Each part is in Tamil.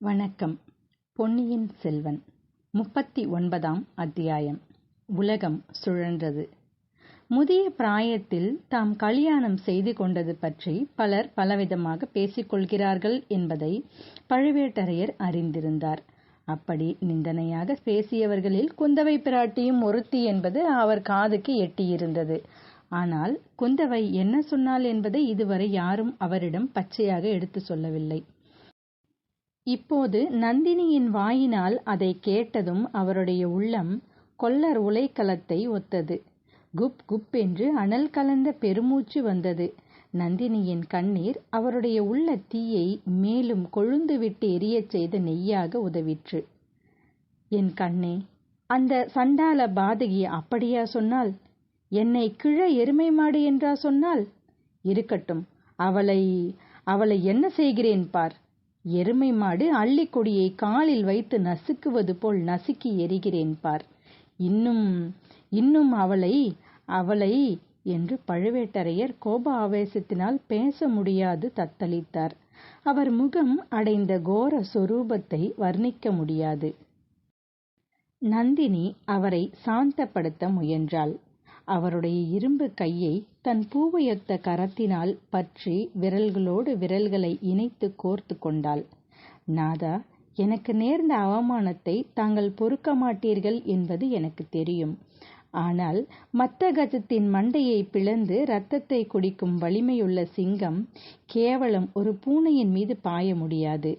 வணக்கம். பொன்னியின் செல்வன் முப்பத்தி ஒன்பதாம் அத்தியாயம். உலகம் சுழன்றது. முதிய பிராயத்தில் தாம் கல்யாணம் செய்து கொண்டது பற்றி பலர் பலவிதமாக பேசிக்கொள்கிறார்கள் என்பதை பழுவேட்டரையர் அறிந்திருந்தார். அப்படி நிந்தனையாக பேசியவர்களில் குந்தவை பிராட்டியும் ஒருத்தி என்பது அவர் காதுக்கு எட்டியிருந்தது. ஆனால் குந்தவை என்ன சொன்னாள் என்பதை இதுவரை யாரும் அவரிடம் பச்சையாக எடுத்து சொல்லவில்லை. இப்போது நந்தினியின் வாயினால் அதை கேட்டதும் அவருடைய உள்ளம் கொல்லர் உலைக்களத்தை ஒத்தது. குப் குப் என்று அனல் கலந்த பெருமூச்சு வந்தது. நந்தினியின் கண்ணீர் அவருடைய உள்ள தீயை மேலும் கொழுந்துவிட்டு எரியச் செய்த நெய்யாக உதவிற்று. என் கண்ணே அந்த சண்டால பாதகி அப்படியா சொன்னால்? என்னை கிழ எருமை மாடு என்றா சொன்னால்? இருக்கட்டும் அவளை அவளை என்ன செய்கிறேன் பார்? எருமை மாடு அள்ளிக்கொடியை காலில் வைத்து நசுக்குவது போல் நசுக்கி எரிகிறேன் பார். இன்னும் இன்னும் அவளை அவளை என்று பழுவேட்டரையர் கோப ஆவேசத்தினால் பேச முடியாது தத்தளித்தார். அவர் முகம் அடைந்த கோர சொரூபத்தை வர்ணிக்க முடியாது. நந்தினி அவரை சாந்தப்படுத்த முயன்றாள். அவருடைய இரும்பு கையை தன் பூவையொத்த கரத்தினால் பற்றி விரல்களோடு விரல்களை இணைத்து கோர்த்து கொண்டாள். நாதா எனக்கு நேர்ந்த அவமானத்தை தாங்கள் பொறுக்க மாட்டீர்கள் என்பது எனக்கு தெரியும். ஆனால் மத்த கஜத்தின் மண்டையை பிளந்து இரத்தத்தை குடிக்கும் வலிமையுள்ள சிங்கம் கேவலம் ஒரு பூனையின் மீது பாய முடியாது.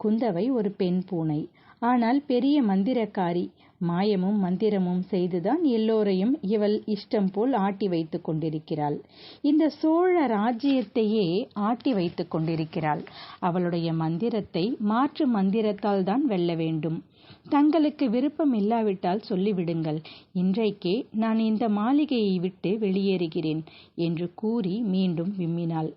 குந்தவை ஒரு பெண் பூனை. ஆனால் பெரிய மந்திரக்காரி மாயமும் மந்திரமும் செய்துதான் எல்லோரையும் இவள் இஷ்டம் போல் ஆட்டி வைத்துக் கொண்டிருக்கிறாள். இந்த சோழ ராஜ்யத்தையே ஆட்டி வைத்துக் கொண்டிருக்கிறாள். அவளுடைய மந்திரத்தை மாற்று மந்திரத்தால் தான் வெல்ல வேண்டும். தங்களுக்கு விருப்பம் இல்லாவிட்டால் சொல்லிவிடுங்கள். இன்றைக்கே நான் இந்த மாளிகையை விட்டு வெளியேறுகிறேன் என்று கூறி மீண்டும் விம்மினாள்.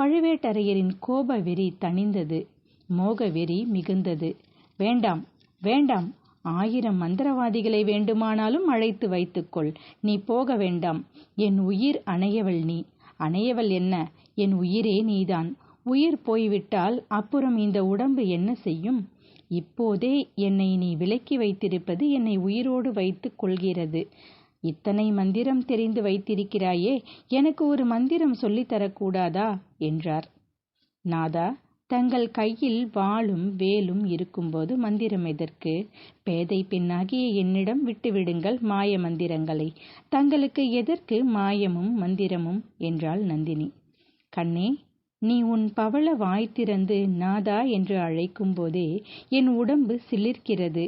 பழுவேட்டரையரின் கோப வெறி தணிந்தது. மோக வெறி மிகுந்தது. வேண்டாம் வேண்டாம் ஆயிரம் மந்திரவாதிகளை வேண்டுமானாலும் அழைத்து வைத்துக்கொள். நீ போக வேண்டாம். என் உயிர் அணையவள் நீ. அணையவள் என்ன? என் உயிரே நீதான். உயிர் போய்விட்டால் அப்புறம் இந்த உடம்பு என்ன செய்யும்? இப்போதே என்னை நீ விலக்கி வைத்திருப்பது என்னை உயிரோடு வைத்துக் கொள்கிறது. இத்தனை மந்திரம் தெரிந்து வைத்திருக்கிறாயே. எனக்கு ஒரு மந்திரம் சொல்லித் தரக்கூடாதா? என்றார். நாதா தங்கள் கையில் வாளும் வேலும் இருக்கும்போது மந்திரம் எதற்கு? பேதை பெண்ணாகிய என்னிடம் விட்டுவிடுங்கள் மாய மந்திரங்களை. தங்களுக்கு எதற்கு மாயமும் மந்திரமும்? என்றாள் நந்தினி. கண்ணே நீ உன் பவள வாய் திறந்து நாதா என்று அழைக்கும்போதே என் உடம்பு சிலிர்க்கிறது.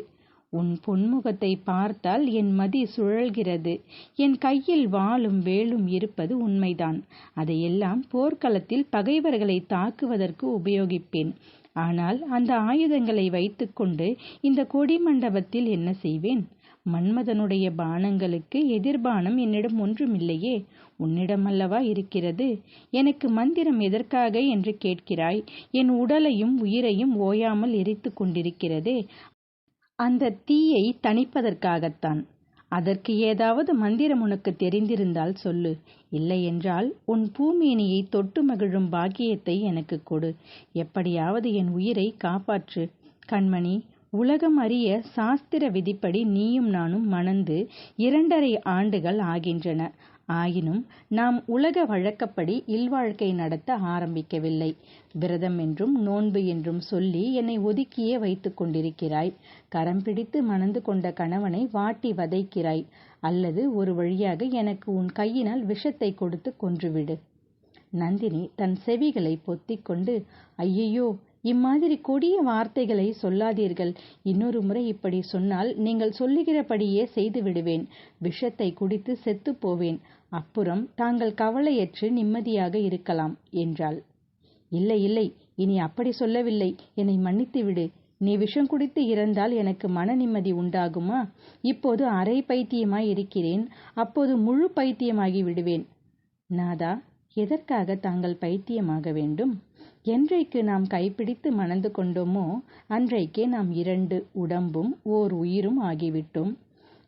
உன் பொன்முகத்தை பார்த்தால் என் மதி சுழல்கிறது. என் கையில் வாளும் வேலும் இருப்பது உண்மைதான். அதையெல்லாம் போர்க்களத்தில் பகைவர்களை தாக்குவதற்கு உபயோகிப்பேன். ஆனால் அந்த ஆயுதங்களை வைத்துக்கொண்டு இந்த கொடி மண்டபத்தில் என்ன செய்வேன்? மன்மதனுடைய பானங்களுக்கு எதிர்பானம் என்னிடம் ஒன்றுமில்லையே. உன்னிடமல்லவா இருக்கிறது? எனக்கு மந்திரம் எதற்காக என்று கேட்கிறாய்? என் உடலையும் உயிரையும் ஓயாமல் எரித்து கொண்டிருக்கிறதே. அந்த தீயை தணிப்பதற்காகத்தான். அதற்கு ஏதாவது மந்திரம் உனக்கு தெரிந்திருந்தால் சொல்லு. இல்லையென்றால் உன் பூமேனியை தொட்டு மகிழும் பாக்கியத்தை எனக்கு கொடு. எப்படியாவது என் உயிரை காப்பாற்று. கண்மணி உலகம் அறிய சாஸ்திர விதிப்படி நீயும் நானும் மணந்து இரண்டரை ஆண்டுகள் ஆகின்றன. ஆயினும் நாம் உலக வழக்கப்படி இல்வாழ்க்கை நடத்த ஆரம்பிக்கவில்லை. விரதம் என்றும் நோன்பு என்றும் சொல்லி என்னை ஒதுக்கியே வைத்துக் கொண்டிருக்கிறாய். கரம் பிடித்து மணந்து கொண்ட கணவனை வாட்டி வதைக்கிறாய். அல்லது ஒரு வழியாக எனக்கு உன் கையினால் விஷத்தை கொடுத்து கொன்றுவிடு. நந்தினி தன் செவிகளை பொத்திக்கொண்டு ஐயையோ இம்மாதிரி கொடிய வார்த்தைகளை சொல்லாதீர்கள். இன்னொரு முறை இப்படி சொன்னால் நீங்கள் சொல்லுகிறபடியே செய்து விடுவேன் விஷத்தை குடித்து செத்துப்போவேன். அப்புறம் தாங்கள் கவலையற்று நிம்மதியாக இருக்கலாம் என்றாள். இல்லை இல்லை இனி அப்படி சொல்லவில்லை. என்னை மன்னித்து விடு நீ விஷம் குடித்து இறந்தால் எனக்கு மன நிம்மதி உண்டாகுமா? இப்போது அரை பைத்தியமாய் இருக்கிறேன். அப்போது முழு பைத்தியமாகி விடுவேன். நாதா எதற்காக தாங்கள் பைத்தியமாக வேண்டும்? என்றைக்கு நாம் கைப்பிடித்து மணந்து கொண்டோமோ அன்றைக்கே நாம் இரண்டு உடம்பும் ஓர் உயிரும் ஆகிவிட்டோம்.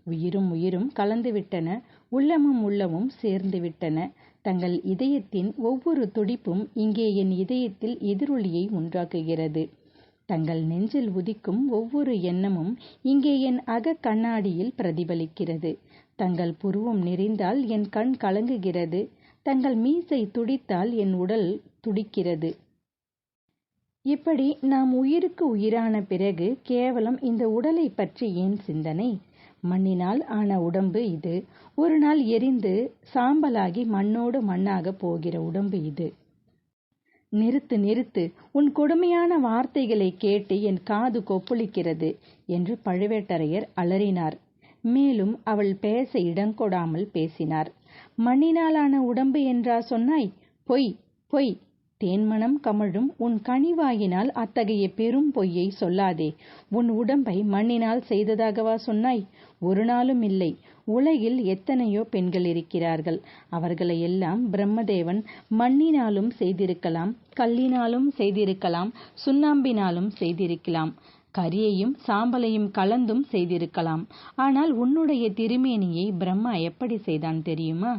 உயிரும் உயிரும் கலந்துவிட்டன உள்ளமும் உள்ளமும் சேர்ந்துவிட்டன. தங்கள் இதயத்தின் ஒவ்வொரு துடிப்பும் இங்கே என் இதயத்தில் எதிரொலியை உண்டாக்குகிறது. தங்கள் நெஞ்சில் உதிக்கும் ஒவ்வொரு எண்ணமும் இங்கே என் அக கண்ணாடியில் பிரதிபலிக்கிறது. தங்கள் புருவம் நெறிந்தால் என் கண் கலங்குகிறது. தங்கள் மீசை துடித்தால் என் உடல் துடிக்கிறது. இப்படி நாம் உயிருக்கு உயிரான பிறகு கேவலம் இந்த உடலை பற்றி ஏன் சிந்தனை? மண்ணினால் ஆன உடம்பு இது. ஒரு நாள் எரிந்து சாம்பலாகி மண்ணோடு மண்ணாக போகிற உடம்பு இது. நிறுத்து நிறுத்து. உன் கொடுமையான வார்த்தைகளை கேட்டு என் காது கொப்புளிக்கிறது என்று பழுவேட்டரையர் அலறினார். மேலும் அவள் பேச இடங்கொடாமல் பேசினார். மண்ணினாலான உடம்பு என்றா சொன்னாய்? பொய் பொய். தேன்மணம் கமழும் உன் கனிவாயினால் அத்தகைய பெரும் பொய்யை சொல்லாதே. உன் உடம்பை மண்ணினால் செய்ததாகவா சொன்னாய்? ஒரு நாளும் இல்லை. உலகில் எத்தனையோ பெண்கள் இருக்கிறார்கள். அவர்களை எல்லாம் பிரம்மதேவன் மண்ணினாலும் செய்திருக்கலாம் கல்லினாலும் செய்திருக்கலாம் சுண்ணாம்பினாலும் செய்திருக்கலாம். கரியையும் சாம்பலையும் கலந்தும் செய்திருக்கலாம். ஆனால் உன்னுடைய திருமேனியை பிரம்மா எப்படி செய்தான் தெரியுமா?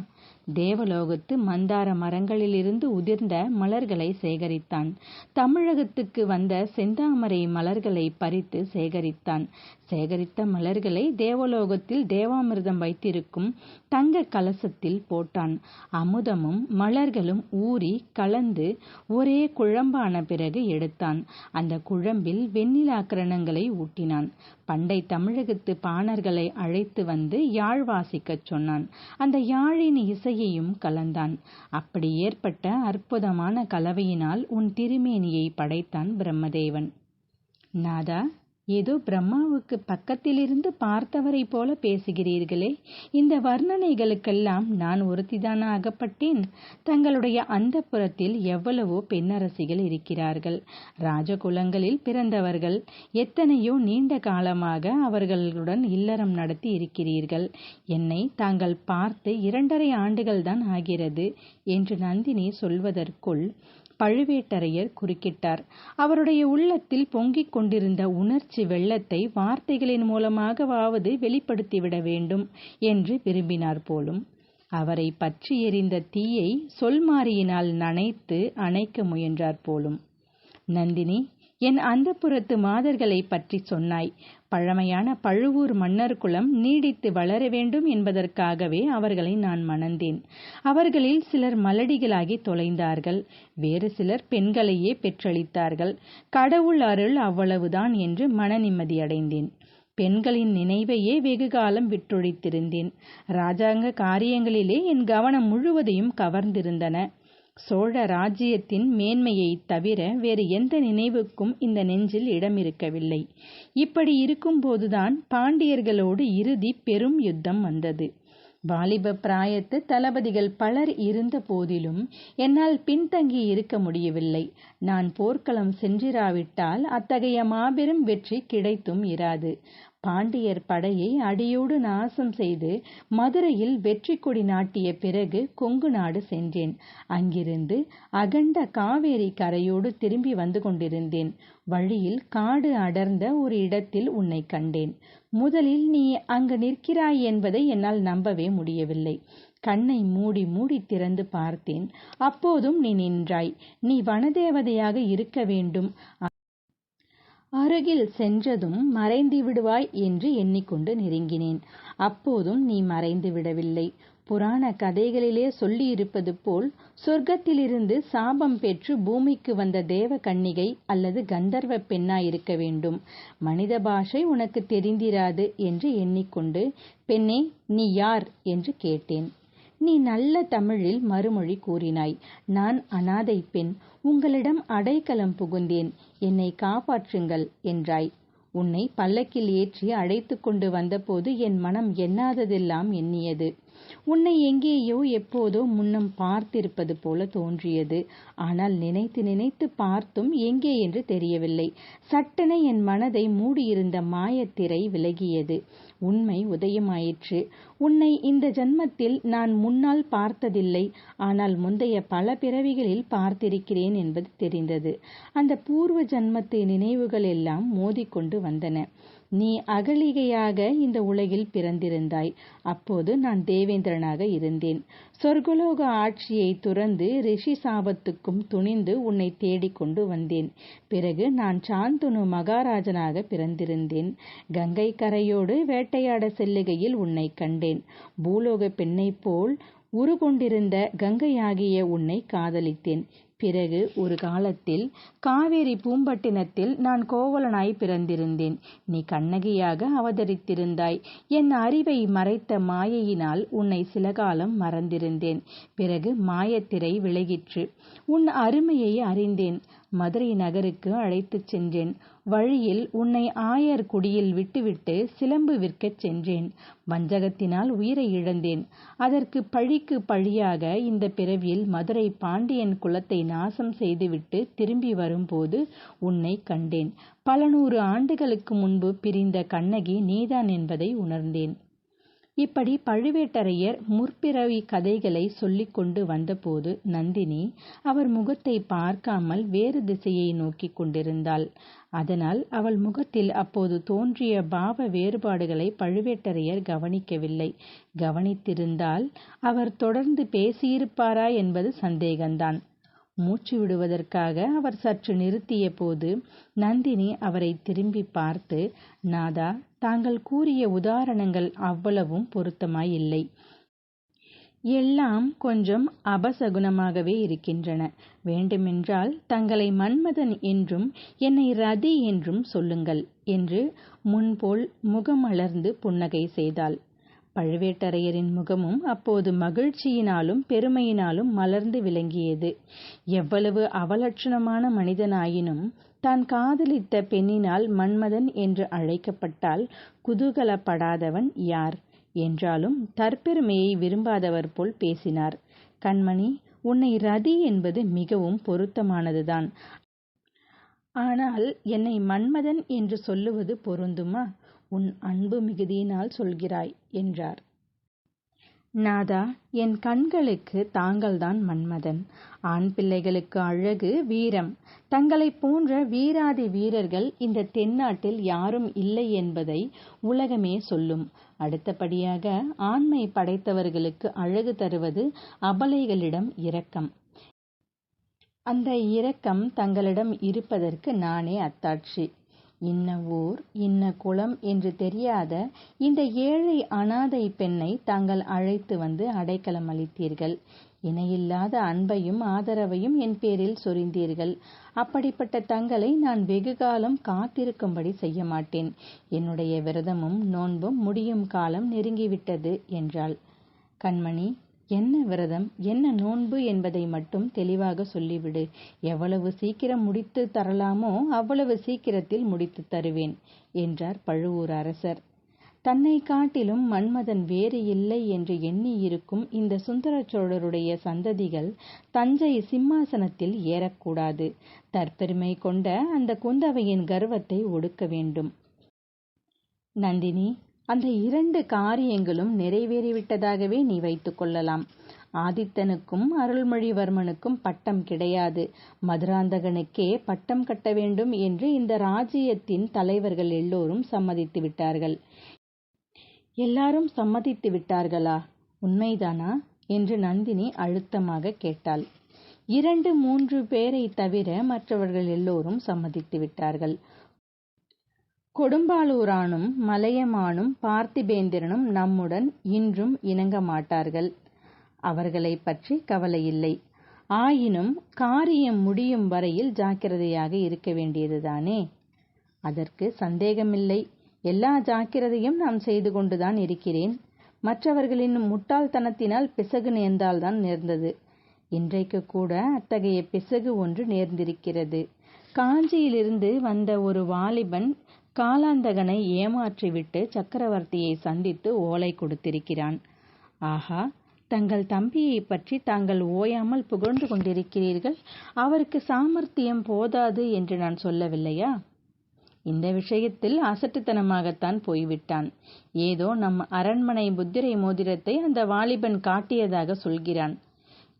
தேவலோகத்து மந்தார மரங்களிலிருந்து உதிர்ந்த மலர்களை சேகரித்தான். தமிழகத்துக்கு வந்த செந்தாமரை மலர்களை பறித்து சேகரித்தான். சேகரித்த மலர்களை தேவலோகத்தில் தேவாமிர்தம் வைத்திருக்கும் தங்க கலசத்தில் போட்டான். அமுதமும் மலர்களும் ஊறி கலந்து ஒரே குழம்பான பிறகு எடுத்தான். அந்த குழம்பில் வெண்ணிலா கிரணங்களை ஊட்டினான். பண்டை தமிழகத்து பாணர்களை அழைத்து வந்து யாழ் வாசிக்கச் சொன்னான். அந்த யாழின் இசையையும் கலந்தான். அப்படி ஏற்பட்ட அற்புதமான கலவையினால் உன் திருமேனியை படைத்தான் பிரம்மதேவன். நாதா ஏதோ பிரம்மாவுக்கு பக்கத்திலிருந்து பார்த்தவரை போல பேசுகிறீர்களே. இந்த வர்ணனைகளுக்கெல்லாம் நான் ஒருத்திதானா அகப்பட்டேன். தங்களுடைய அந்த புறத்தில் எவ்வளவோ பெண்ணரசிகள் இருக்கிறார்கள். ராஜகுலங்களில் பிறந்தவர்கள் எத்தனையோ நீண்ட காலமாக அவர்களுடன் இல்லறம் நடத்தி இருக்கிறீர்கள். என்னை தாங்கள் பார்த்து இரண்டரை ஆண்டுகள்தான் ஆகிறது என்று நந்தினி சொல்வதற்குள் பழுவேட்டரையர் குறுக்கிட்டார். அவருடைய உள்ளத்தில் பொங்கிக் கொண்டிருந்த உணர்ச்சி வெள்ளத்தை வார்த்தைகளின் மூலமாகவாவது வெளிப்படுத்திவிட வேண்டும் என்று விரும்பினார் போலும். அவரை பற்றி எறிந்த தீயை சொல்மாரியினால் நனைத்து அணைக்க முயன்றார் போலும். நந்தினி என் அந்தப்புறத்து மாதர்களை பற்றி சொன்னாய். பழமையான பழுவூர் மன்னர் குலம் நீடித்து வளர வேண்டும் என்பதற்காகவே அவர்களை நான் மணந்தேன். அவர்களில் சிலர் மலடிகளாகி தொலைந்தார்கள். வேறு சிலர் பெண்களையே பெற்றளித்தார்கள். கடவுள் அருள் அவ்வளவுதான் என்று மன நிம்மதியடைந்தேன் பெண்களின் நினைவையே வெகுகாலம் விட்டொழித்திருந்தேன். ராஜாங்க காரியங்களிலே என் கவனம் முழுவதையும் கவர்ந்திருந்தன. சோழ ராஜ்யத்தின் மேன்மையை தவிர வேறு எந்த நினைவுக்கும் இந்த நெஞ்சில் இடம் இருக்கவில்லை இப்படி இருக்கும்போதுதான் பாண்டியர்களோடு இறுதி பெரும் யுத்தம் வந்தது. வாலிப பிராயத்து தளபதிகள் பலர் இருந்த போதிலும் என்னால் பின்தங்கி இருக்க முடியவில்லை. நான் போர்க்களம் சென்றிராவிட்டால் அத்தகைய மாபெரும் வெற்றி கிடைத்தும் இராது. பாண்டியர் படையை அடியோடு நாசம் செய்து மதுரையில் வெற்றி கொடி நாட்டிய பிறகு கொங்கு நாடு சென்றேன். அங்கிருந்து அகண்ட காவேரி கரையோடு திரும்பி வந்து கொண்டிருந்தேன். வழியில் காடு அடர்ந்த ஒரு இடத்தில் உன்னை கண்டேன். முதலில் நீ அங்கு நிற்கிறாய் என்பதை என்னால் நம்பவே முடியவில்லை. கண்ணை மூடி மூடி திறந்து பார்த்தேன். அப்போதும் நீ நின்றாய். நீ வனதேவதையாக இருக்க வேண்டும். அருகில் சென்றதும் மறைந்து விடுவாய் என்று எண்ணிக்கொண்டு நெருங்கினேன். அப்போதும் நீ மறைந்து விடவில்லை. புராண கதைகளிலே சொல்லியிருப்பது போல் சொர்க்கத்திலிருந்து சாபம் பெற்று பூமிக்கு வந்த தேவ கன்னிகை அல்லது கந்தர்வ பெண்ணாயிருக்க வேண்டும். மனித பாஷை உனக்கு தெரிந்திராது என்று எண்ணிக்கொண்டு பெண்ணே நீ யார்? என்று கேட்டேன். நீ நல்ல தமிழில் மறுமொழி கூறினாய். நான் அனாதை பெண். உங்களிடம் அடைக்கலம் புகுந்தேன். என்னை காப்பாற்றுங்கள் என்றாய். உன்னை பல்லக்கில் ஏற்றி அழைத்து கொண்டு வந்தபோது என் மனம் எண்ணாததெல்லாம் எண்ணியது. உன்னை எங்கேயோ எப்போதோ முன்னம் பார்த்திருப்பது போல தோன்றியது. ஆனால் நினைத்து நினைத்து பார்த்தும் எங்கே என்று தெரியவில்லை. சட்டென என் மனதை மூடியிருந்த மாயத்திரை விலகியது. உண்மை உதயமாயிற்று. உன்னை இந்த ஜன்மத்தில் நான் முன்னால் பார்த்ததில்லை. ஆனால் முந்தைய பல பிறவிகளில் பார்த்திருக்கிறேன் என்பது தெரிந்தது. அந்த பூர்வ ஜன்மத்து நினைவுகள் எல்லாம் மோதிக்கொண்டு வந்தன. நீ அகலிகையாக இந்த உலகில் பிறந்திருந்தாய். அப்போது நான் தேவேந்திரனாக இருந்தேன். சொர்க்கலோக ஆட்சியை துறந்து ரிஷி சாபத்துக்கும் துணிந்து உன்னை தேடிக்கொண்டு வந்தேன். பிறகு நான் சாந்துனு மகாராஜனாக பிறந்திருந்தேன். கங்கை கரையோடு வேட்டையாட செல்லுகையில் உன்னை கண்டேன். பூலோக பெண்ணைப் போல் உருகொண்டிருந்த கங்கையாகிய உன்னை காதலித்தேன். பிறகு ஒரு காலத்தில் காவேரி பூம்பட்டினத்தில் நான் கோவலனாய் பிறந்திருந்தேன். நீ கண்ணகியாக அவதரித்திருந்தாய். என் அறிவை மறைத்த மாயையினால் உன்னை சில காலம் மறந்திருந்தேன். பிறகு மாயத்திரை விலகிற்று. உன் அருமையை அறிந்தேன். மதுரை நகருக்கு அழைத்துச் சென்றேன். வழியில் உன்னை ஆயர் குடியில் விட்டுவிட்டு சிலம்பு விற்கச் சென்றேன். வஞ்சகத்தினால் உயிரை இழந்தேன். அதற்கு பழிக்கு பழியாக இந்த பிறவியில் மதுரை பாண்டியன் குலத்தை நாசம் செய்துவிட்டு திரும்பி வரும்போது உன்னை கண்டேன். பல நூறு ஆண்டுகளுக்கு முன்பு பிரிந்த கண்ணகி நீதான் என்பதை உணர்ந்தேன். இப்படி பழுவேட்டரையர் முற்பிறவி கதைகளை சொல்லிக் கொண்டு வந்தபோது நந்தினி அவர் முகத்தை பார்க்காமல் வேறு திசையை நோக்கிக் கொண்டிருந்தாள். அதனால் அவள் முகத்தில் அப்போது தோன்றிய பாவ வேறுபாடுகளை பழுவேட்டரையர் கவனிக்கவில்லை. கவனித்திருந்தால் அவர் தொடர்ந்து பேசியிருப்பாரா என்பது சந்தேகம்தான் மூச்சு விடுவதற்காக அவர் சற்று நிறுத்திய போது நந்தினி அவரை திரும்பி பார்த்து நாதா தாங்கள் கூறிய உதாரணங்கள் அவ்வளவும் பொருத்தமாயில்லை. எல்லாம் கொஞ்சம் அபசகுனமாகவே இருக்கின்றன. வேண்டுமென்றால் தங்களை மன்மதன் என்றும் என்னை ரதி என்றும் சொல்லுங்கள் என்று முன்போல் முகமலர்ந்து புன்னகை செய்தாள். பழுவேட்டரையரின் முகமும் அப்போது மகிழ்ச்சியினாலும் பெருமையினாலும் மலர்ந்து விளங்கியது. எவ்வளவு அவலட்சணமான மனிதனாயினும் தான் காதலித்த பெண்ணினால் மன்மதன் என்று அழைக்கப்பட்டால் குதூகலப்படாதவன் யார்? என்றாலும் தற்பெருமையை விரும்பாதவர் போல் பேசினார். கண்மணி உன்னை ரதி என்பது மிகவும் பொருத்தமானதுதான். ஆனால் என்னை மன்மதன் என்று சொல்லுவது பொருந்துமா? உன் அன்பு மிகுதியினால் சொல்கிறாய் என்றார். நாதா என் கண்களுக்கு தாங்கள்தான் மன்மதன். ஆண் பிள்ளைகளுக்கு அழகு வீரம். தங்களைப் போன்ற வீராதி வீரர்கள் இந்த தென்னாட்டில் யாரும் இல்லை என்பதை உலகமே சொல்லும். அடுத்தபடியாக ஆண்மை படைத்தவர்களுக்கு அழகு தருவது அபலைகளிடம் இரக்கம். அந்த இரக்கம் தங்களிடம் இருப்பதற்கு நானே அத்தாட்சி. இன்ன ஊர் இன்ன குளம் என்று தெரியாத இந்த ஏழை அனாதை பெண்ணை தாங்கள் அழைத்து வந்து அடைக்கலம் அளித்தீர்கள். இணையில்லாத அன்பையும் ஆதரவையும் என் பேரில் சொரிந்தீர்கள். அப்படிப்பட்ட தங்களை நான் வெகு காலம் காத்திருக்கும்படி செய்ய மாட்டேன். என்னுடைய விரதமும் நோன்பும் முடியும் காலம் நெருங்கிவிட்டது என்றாள். கண்மணி என்ன விரதம் என்ன நோன்பு என்பதை மட்டும் தெளிவாக சொல்லிவிடு. எவ்வளவு சீக்கிரம் முடித்து தரலாமோ அவ்வளவு சீக்கிரத்தில் முடித்து தருவேன் என்றார் பழுவூர் அரசர். தன்னை காட்டிலும் மன்மதன் வேறு இல்லை என்று எண்ணி இருக்கும் இந்த சுந்தர சோழருடைய சந்ததிகள் தஞ்சை சிம்மாசனத்தில் ஏறக்கூடாது. தற்பெருமை கொண்ட அந்த குந்தவையின் கர்வத்தை ஒடுக்க வேண்டும். நந்தினி அந்த இரண்டு காரியங்களும் நிறைவேறிவிட்டதாகவே நீ வைத்துக் கொள்ளலாம். ஆதித்தனுக்கும் அருள்மொழிவர்மனுக்கும் பட்டம் கிடையாது. மதுராந்தகனுக்கே பட்டம் கட்ட வேண்டும் என்று இந்த ராஜ்யத்தின் தலைவர்கள் எல்லோரும் சம்மதித்து விட்டார்கள். எல்லாரும் சம்மதித்து விட்டார்களா? உண்மைதானா? என்று நந்தினி அழுத்தமாக கேட்டாள். இரண்டு மூன்று பேரை தவிர மற்றவர்கள் எல்லோரும் சம்மதித்து விட்டார்கள். கொடும்பாளூரானும் மலையமானும் பார்த்திபேந்திரனும் நம்முடன் இன்றும் இணங்க மாட்டார்கள். அவர்களை பற்றி கவலையில்லை. ஆயினும் காரியம் முடியும் வரையில் ஜாக்கிரதையாக இருக்க வேண்டியதுதானே? அதற்கு சந்தேகமில்லை. எல்லா ஜாக்கிரதையும் நான் செய்து கொண்டுதான் இருக்கிறேன். மற்றவர்களின் முட்டாள்தனத்தினால் பிசகு நேர்ந்தால்தான் நேர்ந்தது. இன்றைக்கு கூட அத்தகைய பிசகு ஒன்று நேர்ந்திருக்கிறது. காஞ்சியிலிருந்து வந்த ஒரு வாலிபன் காலாந்தகனை ஏமாற்றிவிட்டு சக்கரவர்த்தியை சந்தித்து ஓலை கொடுத்திருக்கிறான். ஆஹா தங்கள் தம்பியை பற்றி தாங்கள் ஓயாமல் புகழ்ந்து கொண்டிருக்கிறீர்கள். அவருக்கு சாமர்த்தியம் போதாது என்று நான் சொல்லவில்லையா? இந்த விஷயத்தில் அசட்டுத்தனமாகத்தான் போய்விட்டான். ஏதோ நம் அரண்மனை முத்திரை மோதிரத்தை அந்த வாலிபன் காட்டியதாக சொல்கிறான்.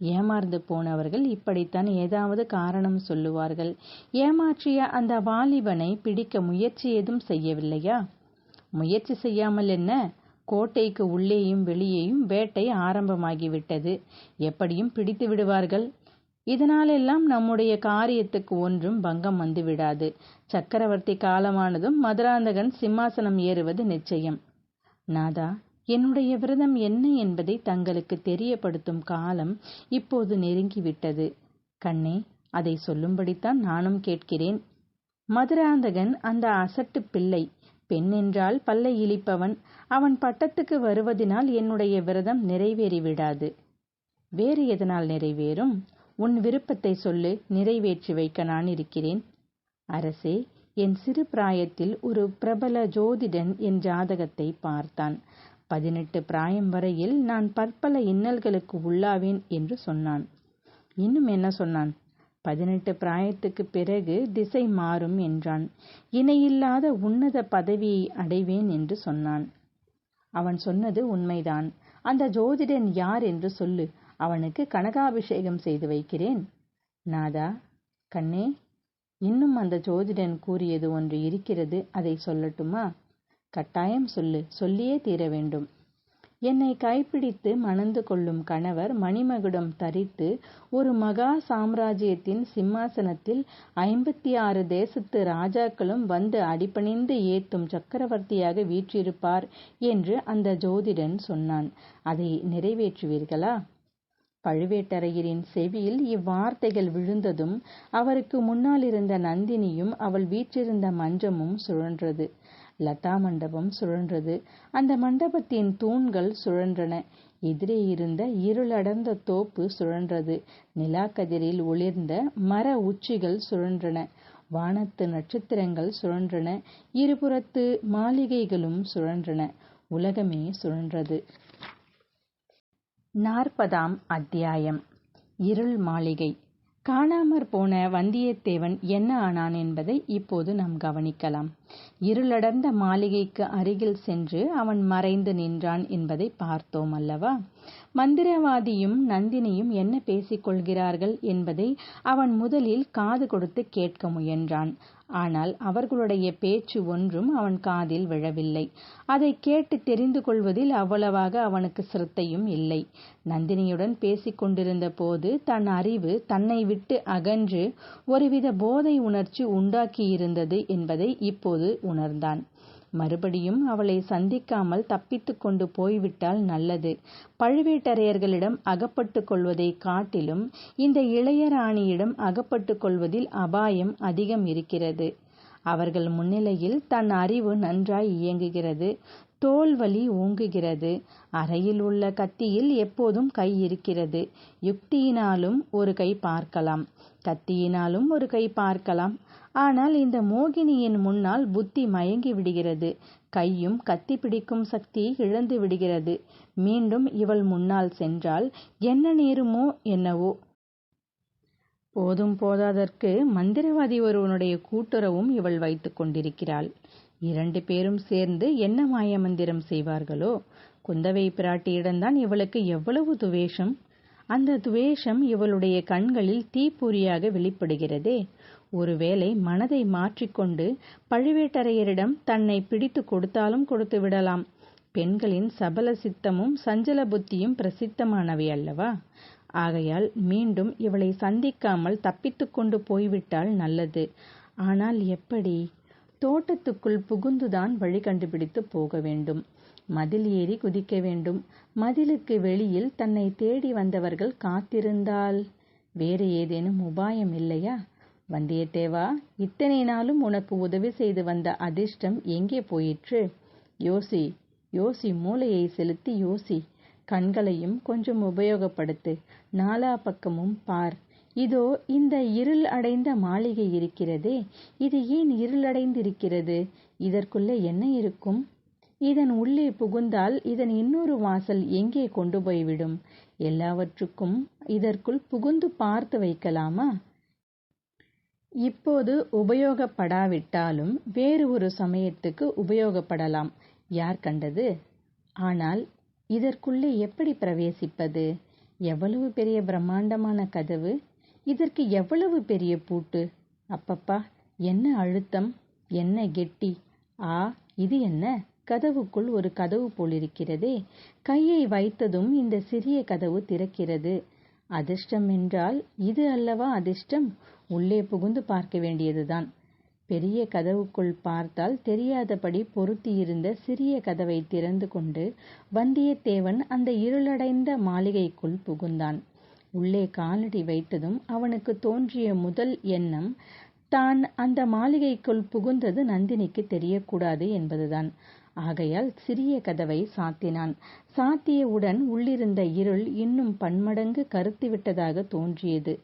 ஏமாந்து போனவர்கள் இப்படித்தான் ஏதாவது காரணம் சொல்லுவார்கள். ஏமாற்றிய அந்த வாலிபனை பிடிக்க முயற்சி ஏதும் செய்யவில்லையா? முயற்சி செய்யாமல் என்ன? கோட்டைக்கு உள்ளேயும் வெளியேயும் வேட்டை ஆரம்பமாகிவிட்டது. எப்படியும் பிடித்து விடுவார்கள். இதனாலெல்லாம் நம்முடைய காரியத்துக்கு ஒன்றும் பங்கம் வந்துவிடாது. சக்கரவர்த்தி காலமானதும் மதுராந்தகன் சிம்மாசனம் ஏறுவது நிச்சயம். நாதா என்னுடைய விரதம் என்ன என்பதை தங்களுக்கு தெரியப்படுத்தும் காலம் இப்போது நெருங்கிவிட்டது. கண்ணே அதை சொல்லும்படித்தான் நானும் கேட்கிறேன். மதுராந்தகன் அந்த அசட்டு பிள்ளை பெண் என்றால் பல்லை இழிப்பவன். அவன் பட்டத்துக்கு வருவதினால் என்னுடைய விரதம் நிறைவேறிவிடாது. வேறு எதனால் நிறைவேறும்? உன் விருப்பத்தை சொல்லு நிறைவேற்றி வைக்க நான் இருக்கிறேன். அரசே என் சிறு பிராயத்தில் ஒரு பிரபல ஜோதிடன் என் ஜாதகத்தை பார்த்தான். பதினெட்டு பிராயம் வரையில் நான் பற்பல இன்னல்களுக்கு உள்ளாவேன் என்று சொன்னான். இன்னும் என்ன சொன்னான்? பதினெட்டு பிராயத்துக்கு பிறகு திசை மாறும் என்றான். இணையில்லாத உன்னத பதவியை அடைவேன் என்று சொன்னான். அவன் சொன்னது உண்மைதான். அந்த ஜோதிடன் யார் என்று சொல்லு. அவனுக்கு கனகாபிஷேகம் செய்து வைக்கிறேன். நாதா கண்ணே இன்னும் அந்த ஜோதிடன் கூறியது ஒன்று இருக்கிறது அதை சொல்லட்டுமா? கட்டாயம் சொல்லு சொல்லியே தீர வேண்டும். என்னை கைப்பிடித்து மணந்து கொள்ளும் கணவர் மணிமகுடம் தரித்து ஒரு மகா சாம்ராஜ்யத்தின் சிம்மாசனத்தில் ஐம்பத்தி ஆறு தேசத்து ராஜாக்களும் வந்து அடிபணிந்து ஏத்தும் சக்கரவர்த்தியாக வீற்றிருப்பார் என்று அந்த ஜோதிடன் சொன்னான். அதை நிறைவேற்றுவீர்களா? பழுவேட்டரையரின் செவியில் இவ்வார்த்தைகள் விழுந்ததும் அவருக்கு முன்னால் இருந்த நந்தினியும் அவள் வீற்றிருந்த மஞ்சமும் சுழன்றது. லதா மண்டபம் சுழன்றது. அந்த மண்டபத்தின் தூண்கள் சுழன்றன. எதிரே இருந்த இருளடர்ந்த தோப்பு சுழன்றது. நிலாக்கதிரில் ஒளிர்ந்த மர உச்சிகள் சுழன்றன. வானத்து நட்சத்திரங்கள் சுழன்றன. இருபுறத்து மாளிகைகளும் சுழன்றன. உலகமே சுழன்றது. நாற்பதாம் அத்தியாயம். இருள் மாளிகை. காணாமற் போன வந்தியத்தேவன் என்ன ஆனான் என்பதை இப்போது நாம் கவனிக்கலாம். இருளடர்ந்த மாளிகைக்கு அருகில் சென்று அவன் மறைந்து நின்றான் என்பதை பார்த்தோம் அல்லவா? மந்திரவாதியும் நந்தினியும் என்ன பேசிக்கொள்கிறார்கள் என்பதை அவன் முதலில் காது கொடுத்து கேட்க முயன்றான். ஆனால் அவர்களுடைய பேச்சு ஒன்றும் அவன் காதில் விழவில்லை. அதை கேட்டு தெரிந்து கொள்வதில் அவ்வளவாக அவனுக்கு சிரத்தையும் இல்லை. நந்தினியுடன் பேசிக்கொண்டிருந்த போது தன் அறிவு தன்னை விட்டு அகன்று ஒருவித போதை உணர்ச்சி உண்டாக்கியிருந்தது என்பதை இப்போது உணர்ந்தான். மறுபடியும் அவளை சந்திக்காமல் தப்பித்து கொண்டு போய்விட்டால் நல்லது. பழுவேட்டரையர்களிடம் அகப்பட்டு கொள்வதை காட்டிலும் இந்த இளையராணியிடம் அகப்பட்டு கொள்வதில் அபாயம் அதிகம் இருக்கிறது. அவர்கள் முன்னிலையில் தன் அறிவு நன்றாய் இயங்குகிறது. தோல் வலி ஓங்குகிறது. அறையில் உள்ள கத்தியில் எப்போதும் கை இருக்கிறது. யுக்தியினாலும் ஒரு கை பார்க்கலாம். கத்தியினாலும் ஒரு கை பார்க்கலாம். ஆனால் இந்த மோகினியின் முன்னால் புத்தி மயங்கி விடுகிறது. கையும் கத்தி பிடிக்கும் சக்தியை இழந்து விடுகிறது. மீண்டும் இவள் முன்னால் சென்றால் என்ன நேருமோ என்னவோ. போதும் போதாதற்கு மந்திரவாதி ஒருவனுடைய கூட்டுறவும் இவள் வைத்துக் கொண்டிருக்கிறாள். இரண்டு பேரும் சேர்ந்து என்ன மாயமந்திரம் செய்வார்களோ? குந்தவை பிராட்டியிடம்தான் இவளுக்கு எவ்வளவு துவேஷம்? அந்த துவேஷம் இவளுடைய கண்களில் தீப்பொறியாக வெளிப்படுகிறதே. ஒருவேளை மனதை மாற்றிக்கொண்டு பழுவேட்டரையரிடம் தன்னை பிடித்து கொடுத்தாலும் கொடுத்து விடலாம். பெண்களின் சபல சித்தமும் சஞ்சல புத்தியும் பிரசித்தமானவை அல்லவா? ஆகையால் மீண்டும் இவளை சந்திக்காமல் தப்பித்துக்கொண்டு போய்விட்டால் நல்லது. ஆனால் எப்படி? தோட்டத்துக்குள் புகுந்துதான் வழி கண்டுபிடித்து போக வேண்டும். மதில் ஏறி குதிக்க வேண்டும். மதிலுக்கு வெளியில் தன்னை தேடி வந்தவர்கள் காத்திருந்தால் வேறு ஏதேனும் உபாயம் இல்லையா? வந்தியத்தேவா இத்தனை நாளும் உனக்கு உதவி செய்து வந்த அதிர்ஷ்டம் எங்கே போயிற்று? யோசி யோசி மூளையை செலுத்தி யோசி. கண்களையும் கொஞ்சம் உபயோகப்படுத்து. நாலா பக்கமும் பார். இதோ இந்த இருள் அடைந்த மாளிகை இருக்கிறதே. இது ஏன் இருளடைந்திருக்கிறது இதற்குள்ளே என்ன இருக்கும்? இதன் உள்ளே புகுந்தால் இதன் இன்னொரு வாசல் எங்கே கொண்டு போய்விடும்? எல்லாவற்றுக்கும் இதற்குள் புகுந்து பார்த்து வைக்கலாமா? இப்போது உபயோகப்படாவிட்டாலும் வேறு ஒரு சமயத்துக்கு உபயோகப்படலாம். யார் கண்டது? ஆனால் இதற்குள்ளே எப்படி பிரவேசிப்பது? எவ்வளவு பெரிய பிரம்மாண்டமான கதவு? இதற்கு எவ்வளவு பெரிய பூட்டு? அப்பப்பா என்ன அழுத்தம் என்ன கெட்டி? ஆ இது என்ன? கதவுக்குள் ஒரு கதவு போலிருக்கிறதே. கையை வைத்ததும் இந்த சிறிய கதவு திறக்கிறது. அதிர்ஷ்டம் என்றால் இது அல்லவா அதிர்ஷ்டம்? உள்ளே புகுந்து பார்க்க வேண்டியதுதான். பெரிய கதவுக்குள் பார்த்தால் தெரியாதபடி பொருத்தியிருந்த சிறிய கதவை திறந்து கொண்டு வந்தியத்தேவன் அந்த இருளடைந்த மாளிகைக்குள் புகுந்தான். உள்ளே காலடி வைத்ததும் அவனுக்கு தோன்றிய முதல் எண்ணம் தான் அந்த மாளிகைக்குள் புகுந்தது நந்தினிக்கு தெரியக்கூடாது என்பதுதான் ஆகையால் சிறிய கதவை சாத்தினான். சாத்தியவுடன் உள்ளிருந்த இருள் இன்னும் பன்மடங்கு கருத்துவிட்டதாக தோன்றியது.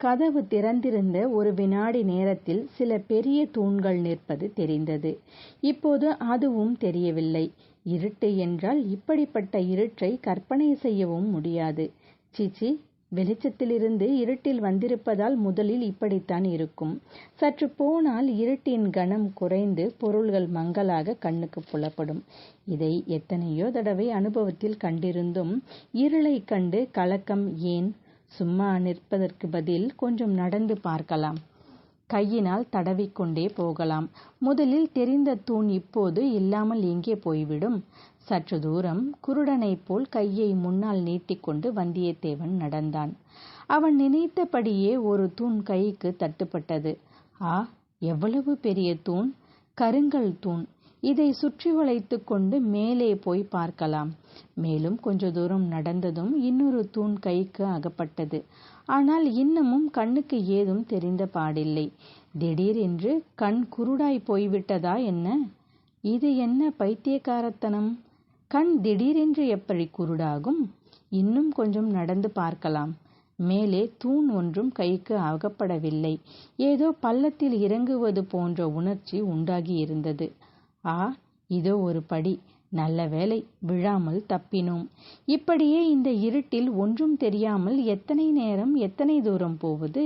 கதவு திறந்திருந்த ஒரு வினாடி நேரத்தில் சில பெரிய தூண்கள் நிற்பது தெரிந்தது. இப்போது அதுவும் தெரியவில்லை. இருட்டு என்றால் இப்படிப்பட்ட இருட்டை கற்பனை செய்யவும் முடியாது. சீச்சி வெளிச்சத்திலிருந்து இருட்டில் வந்திருப்பதால் முதலில் இப்படித்தான் இருக்கும். சற்று போனால் இருட்டின் கனம் குறைந்து பொருள்கள் மங்கலாக கண்ணுக்கு புலப்படும். இதை எத்தனையோ தடவை அனுபவத்தில் கண்டிருந்தும் இருளை கண்டு கலக்கம் ஏன்? சும்மா நிற்பதற்கு பதில் கொஞ்சம் நடந்து பார்க்கலாம். கையினால் தடவிக்கொண்டே போகலாம். முதலில் தெரிந்த தூண் இப்போது இல்லாமல் எங்கே போய்விடும்? சற்று தூரம் குருடனைப் போல் கையை முன்னால் நீட்டிக்கொண்டு வந்தியத்தேவன் நடந்தான். அவன் நினைத்தபடியே ஒரு தூண் கைக்கு தட்டுப்பட்டது. ஆ எவ்வளவு பெரிய தூண்? கருங்கல் தூண். இதை சுற்றி வளைத்து கொண்டு மேலே போய் பார்க்கலாம். மேலும் கொஞ்ச தூரம் நடந்ததும் இன்னொரு தூண் கைக்கு அகப்பட்டது. ஆனால் இன்னமும் கண்ணுக்கு ஏதும் தெரிந்த பாடில்லை. திடீரென்று கண் குருடாய் போய்விட்டதா என்ன? இது என்ன பைத்தியக்காரத்தனம்? கண் திடீரென்று எப்படி குருடாகும்? இன்னும் கொஞ்சம் நடந்து பார்க்கலாம். மேலே தூண் ஒன்றும் கைக்கு அகப்படவில்லை. ஏதோ பள்ளத்தில் இறங்குவது போன்ற உணர்ச்சி உண்டாகியிருந்தது ஆ இதோ ஒரு படி. நல்ல வேலை விழாமல் தப்பினோம். இப்படியே இந்த இருட்டில் ஒன்றும் தெரியாமல் எத்தனை நேரம் எத்தனை தூரம் போவது?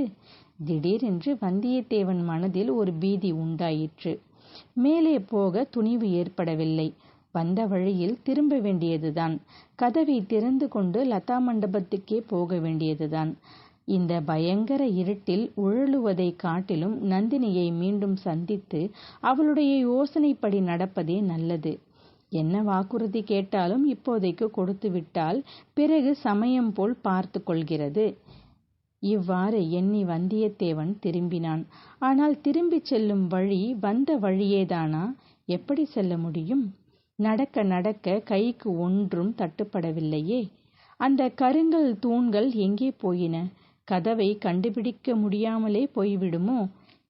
திடீரென்று வந்தியத்தேவன் மனதில் ஒரு பீதி உண்டாயிற்று. மேலே போக துணிவு ஏற்படவில்லை. வந்த வழியில் திரும்ப வேண்டியதுதான். கதவை திறந்து கொண்டு லதா மண்டபத்துக்கே போக வேண்டியதுதான். இந்த பயங்கர இருட்டில் உழலுவதை காட்டிலும் நந்தினியை மீண்டும் சந்தித்து அவளுடைய யோசனைப்படி நடப்பதே நல்லது. என்ன வாக்குறுதி கேட்டாலும் இப்போதைக்கு கொடுத்து விட்டால் பிறகு சமயம் போல் பார்த்து கொள்கிறது. இவ்வாறு எண்ணி வந்தியத்தேவன் திரும்பினான். ஆனால் திரும்பிச் செல்லும் வழி வந்த வழியேதானா? எப்படி செல்ல முடியும்? நடக்க நடக்க கைக்கு ஒன்றும் தட்டுப்படவில்லையே. அந்த கருங்கல் தூண்கள் எங்கே போயின? கதவை கண்டுபிடிக்க முடியாமலே போய்விடுமோ?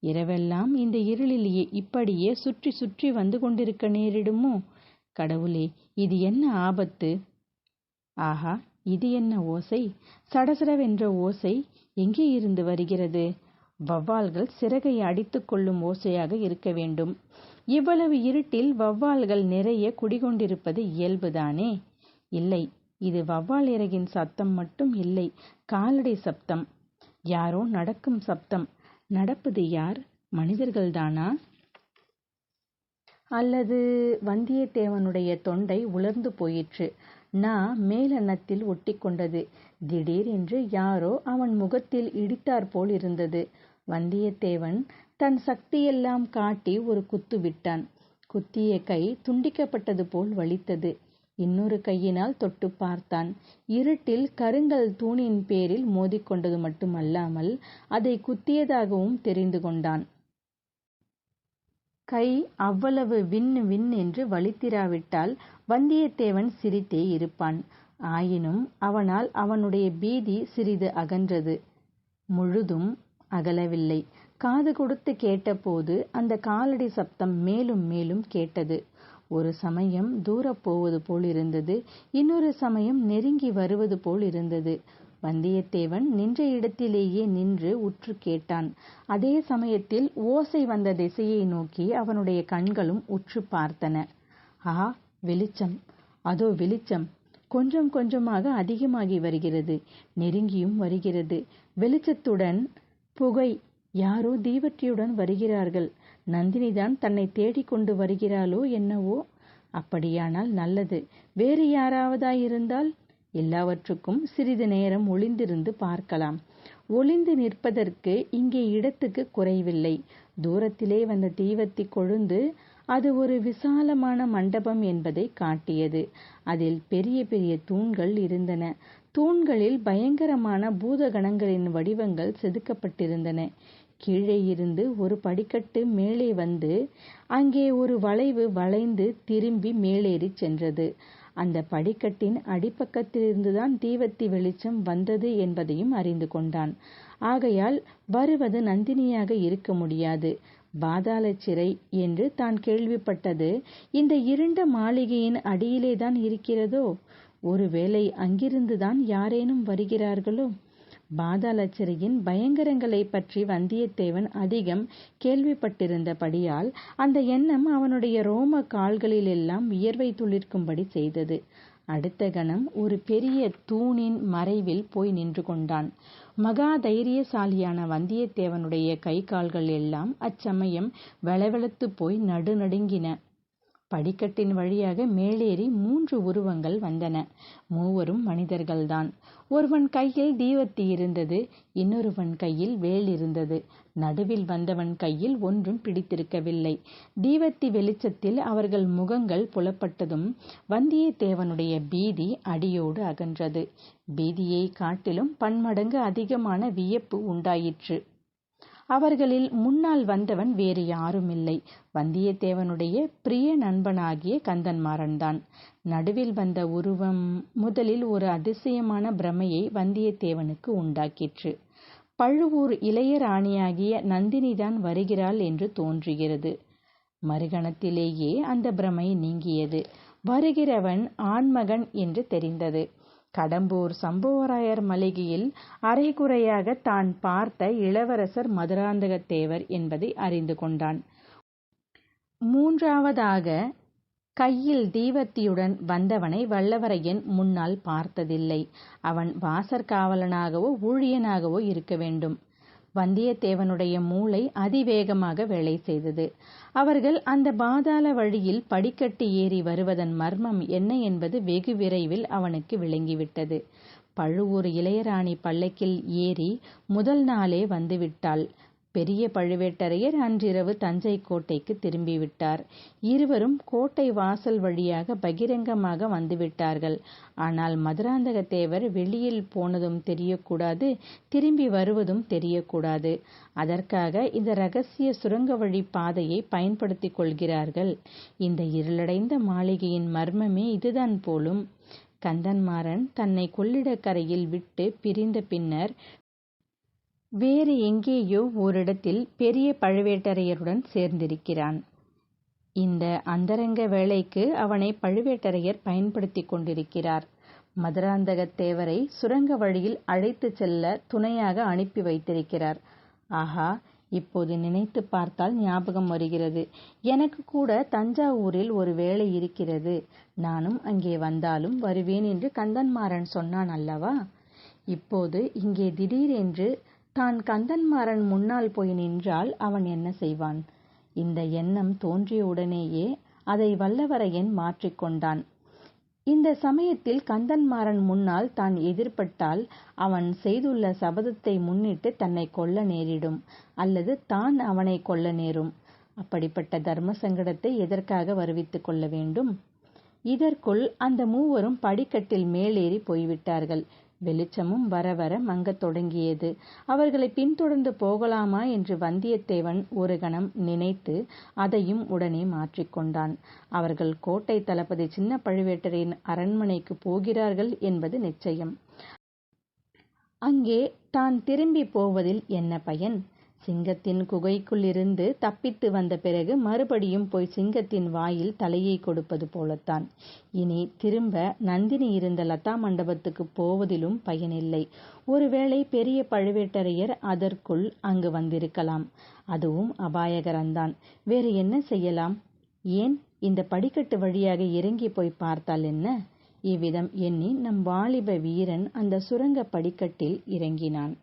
இரவெல்லாம் இந்த இருளில் இப்படியே சுற்றி சுற்றி வந்து கொண்டிருக்க நேரிடுமோ? கடவுளே இது என்ன ஆபத்து? ஆஹா இது என்ன ஓசை? சடசடவென்ற ஓசை எங்கே இருந்து வருகிறது? வவ்வால்கள் சிறகை அடித்துக் கொள்ளும் ஓசையாக இருக்க வேண்டும். இவ்வளவு இருட்டில் வவ்வால்கள் நிறைய குடிகொண்டிருப்பது இயல்புதானே? இல்லை இது வவ்வால் இறகின் சத்தம் மட்டும் இல்லை காலடை சப்தம். யாரோ நடக்கும் சப்தம். நடப்பது யார்? மனிதர்கள்தானா? அல்லது வந்தியத்தேவனுடைய தொண்டை உலர்ந்து போயிற்று. நா மேலன்னத்தில் ஒட்டி கொண்டது. திடீர் என்று யாரோ அவன் முகத்தில் இடித்தாற் போல் இருந்தது. வந்தியத்தேவன் தன் சக்தியெல்லாம் காட்டி ஒரு குத்து விட்டான். குத்திய கை துண்டிக்கப்பட்டது போல் வலித்தது. இன்னொரு கையினால் தொட்டு பார்த்தான். இருட்டில் கருங்கல் தூணின் பேரில் மோதிக்கொண்டது மட்டுமல்லாமல் அதை குத்தியதாகவும் தெரிந்து கொண்டான். கை அவ்வளவு விண் விண் என்று வலித்திராவிட்டால் வந்தியத்தேவன் சிரித்தே இருப்பான். ஆயினும் அவனால் அவனுடைய பீதி சிறிது அகன்றது. முழுதும் அகலவில்லை. காது கொடுத்து கேட்டபோது அந்த காலடி சப்தம் மேலும் மேலும் கேட்டது. ஒரு சமயம் தூரப் போவது போல் இருந்தது. இன்னொரு சமயம் நெருங்கி வருவது போல் இருந்தது. வந்தியத்தேவன் நின்ற இடத்திலேயே நின்று உற்று கேட்டான். அதே சமயத்தில் ஓசை வந்த திசையை நோக்கி அவனுடைய கண்களும் உற்று பார்த்தன. ஆ வெளிச்சம். அதோ வெளிச்சம். கொஞ்சம் கொஞ்சமாக அதிகமாகி வருகிறது. நெருங்கியும் வருகிறது. வெளிச்சத்துடன் புகை. யாரோ தீவற்றியுடன் வருகிறார்கள். நந்தினிதான் தன்னை தேடிக் கொண்டு வருகிறாளோ என்னவோ? அப்படியானால் நல்லது. வேறு யாராவதாயிருந்தால்? எல்லாவற்றுக்கும் சிறிது நேரம் ஒளிந்திருந்து பார்க்கலாம். ஒளிந்து நிற்பதற்கு இங்கே இடத்துக்கு குறைவில்லை. தூரத்திலே வந்த தீவத்தி கொழுந்து அது ஒரு விசாலமான மண்டபம் என்பதை காட்டியது. அதில் பெரிய பெரிய தூண்கள் இருந்தன. தூண்களில் பயங்கரமான பூதகணங்களின் வடிவங்கள் செதுக்கப்பட்டிருந்தன. கீழே இருந்து ஒரு படிக்கட்டு மேலே வந்து அங்கே ஒரு வளைவு வளைந்து திரும்பி மேலேறிச் சென்றது. அந்த படிக்கட்டின் அடிப்பக்கத்திலிருந்துதான் தீவத்தி வெளிச்சம் வந்தது என்பதையும் அறிந்து கொண்டான். ஆகையால் வருவது நந்தினியாக இருக்க முடியாது. பாதாள சிறை என்று தான் கேள்விப்பட்டது. இந்த இருண்ட மாளிகையின் அடியிலேதான் இருக்கிறதோ? ஒருவேளை அங்கிருந்துதான் யாரேனும் வருகிறார்களோ? பாதாளச்சரியின் பயங்கரங்களைப் பயங்கரங்களை பற்றி வந்தியத்தேவன் அதிகம் கேள்விப்பட்டிருந்தபடியால் அந்த எண்ணம் அவனுடைய ரோம கால்களிலெல்லாம் வியர்வை துளிர்க்கும்படி செய்தது. அடுத்த கணம் ஒரு பெரிய தூணின் மறைவில் போய் நின்று கொண்டான். மகா தைரியசாலியான வந்தியத்தேவனுடைய கை கால்கள் எல்லாம் அச்சமயம் வெளவெளத்து போய் நடுநடுங்கின. படிக்கட்டின் வழியாக மேலேறி மூன்று உருவங்கள் வந்தன. மூவரும் மனிதர்கள்தான். ஒருவன் கையில் தீவத்தி இருந்தது இன்னொருவன் கையில் வேல் இருந்தது. நடுவில் வந்தவன் கையில் ஒன்றும் பிடித்திருக்கவில்லை. தீவத்தி வெளிச்சத்தில் அவர்கள் முகங்கள் புலப்பட்டதும் வந்தியத்தேவனுடைய பீதி அடியோடு அகன்றது. பீதியை காட்டிலும் பன்மடங்கு அதிகமான வியப்பு உண்டாயிற்று. அவர்களில் முன்னால் வந்தவன் வேறு யாருமில்லை. வந்தியத்தேவனுடைய பிரிய நண்பனாகிய கந்தன்மாறன்தான் நடுவில் வந்த உருவம் முதலில் ஒரு அதிசயமான பிரமையை வந்தியத்தேவனுக்கு உண்டாக்கிற்று. பழுவூர் இளையராணியாகிய நந்தினிதான் வருகிறாள் என்று தோன்றுகிறது. மறுகணத்திலேயே அந்த பிரமை நீங்கியது. வருகிறவன் ஆண்மகன் என்று தெரிந்தது. கடம்பூர் சம்புவராயர் மளிகையில் அரைகுறையாக தான் பார்த்த இளவரசர் மதுராந்தகத்தேவர் என்பதை அறிந்து கொண்டான். மூன்றாவதாக கையில் தீவத்தியுடன் வந்தவனை வல்லவரையன் முன்னால் பார்த்ததில்லை. அவன் வாசற்காவலனாகவோ ஊழியனாகவோ இருக்க வேண்டும். வந்தியத்தேவனுடைய மூளை அதிவேகமாக வேலை செய்தது. அவர்கள் அந்த பாதாள வழியில் படிக்கட்டு ஏறி வருவதன் மர்மம் என்ன என்பது வெகு விரைவில் அவனுக்கு விளங்கிவிட்டது. பழுவூர் இளையராணி பல்லக்கில் ஏறி முதல் நாளே வந்துவிட்டாள். பெரிய பழுவேட்டரையர் அன்றிரவு தஞ்சை கோட்டைக்கு திரும்பிவிட்டார். இருவரும் கோட்டை வாசல் வழியாக பகிரங்கமாக வந்துவிட்டார்கள். ஆனால் மதுராந்தகத்தேவர் வெளியில் போனதும் தெரியக்கூடாது திரும்பி வருவதும் தெரியக்கூடாது. அதற்காக இந்த ரகசிய சுரங்க வழி பாதையை பயன்படுத்திக் கொள்கிறார்கள். இந்த இருளடைந்த மாளிகையின் மர்மமே இதுதான் போலும். கந்தன்மாறன் தன்னை கொள்ளிடக்கரையில் விட்டு பிரிந்த பின்னர் வேறு எங்கேயோ ஓரிடத்தில் பெரிய பழுவேட்டரையருடன் சேர்ந்திருக்கிறான். இந்த அந்தரங்க வேலைக்கு அவனை பழுவேட்டரையர் பயன்படுத்தி கொண்டிருக்கிறார். மதுராந்தகத்தேவரை சுரங்க வழியில் அழைத்துச் செல்ல துணையாக அனுப்பி வைத்திருக்கிறார். ஆஹா இப்போது நினைத்து பார்த்தால் ஞாபகம் வருகிறது. எனக்கு கூட தஞ்சாவூரில் ஒரு வேலை இருக்கிறது. நானும் அங்கே வந்தாலும் வருவேன் என்று கந்தன்மாறன் சொன்னான் அல்லவா? இப்போது இங்கே திடீரென்று தான் கந்தன்மாறன் முன்னால் போய் நின்றால் அவன் என்ன செய்வான்? இந்த எண்ணம் தோன்றியவுடனேயே அதை வல்லவரையன் மாற்றிக்கொண்டான் இந்த சமயத்தில் கந்தன்மாறன் முன்னால் தான் எதிர்பட்டால் அவன் செய்துள்ள சபதத்தை முன்னிட்டு தன்னை கொல்ல நேரிடும் அல்லது தான் அவனை கொல்ல நேரும். அப்படிப்பட்ட தர்ம சங்கடத்தை எதற்காக வருவித்துக் கொள்ள வேண்டும்? இதற்குள் அந்த மூவரும் படிக்கட்டில் மேலேறி போய்விட்டார்கள். வெளிச்சமும் வர வர மங்கத் தொடங்கியது. அவர்களை பின்தொடர்ந்து போகலாமா என்று வந்தியத்தேவன் ஒரு கணம் நினைத்து அதையும் உடனே மாற்றிக்கொண்டான் அவர்கள் கோட்டை தளபதி சின்ன பழுவேட்டரையின் அரண்மனைக்கு போகிறார்கள் என்பது நிச்சயம். அங்கே தான் திரும்பி போவதில் என்ன பயன்? சிங்கத்தின் குகைக்குள்ளிருந்து தப்பித்து வந்த பிறகு மறுபடியும் போய் சிங்கத்தின் வாயில் தலையை கொடுப்பது போலத்தான். இனி திரும்ப நந்தினி இருந்த லதா மண்டபத்துக்கு போவதிலும் பயனில்லை. ஒருவேளை பெரிய பழுவேட்டரையர் அதற்குள் அங்கு வந்திருக்கலாம். அதுவும் அபாயகரம்தான். வேறு என்ன செய்யலாம்? ஏன் இந்த படிக்கட்டு வழியாக இறங்கி போய் பார்த்தால் என்ன? இவ்விதம் எண்ணி நம் வாலிப வீரன் அந்த சுரங்க படிக்கட்டில் இறங்கினான்.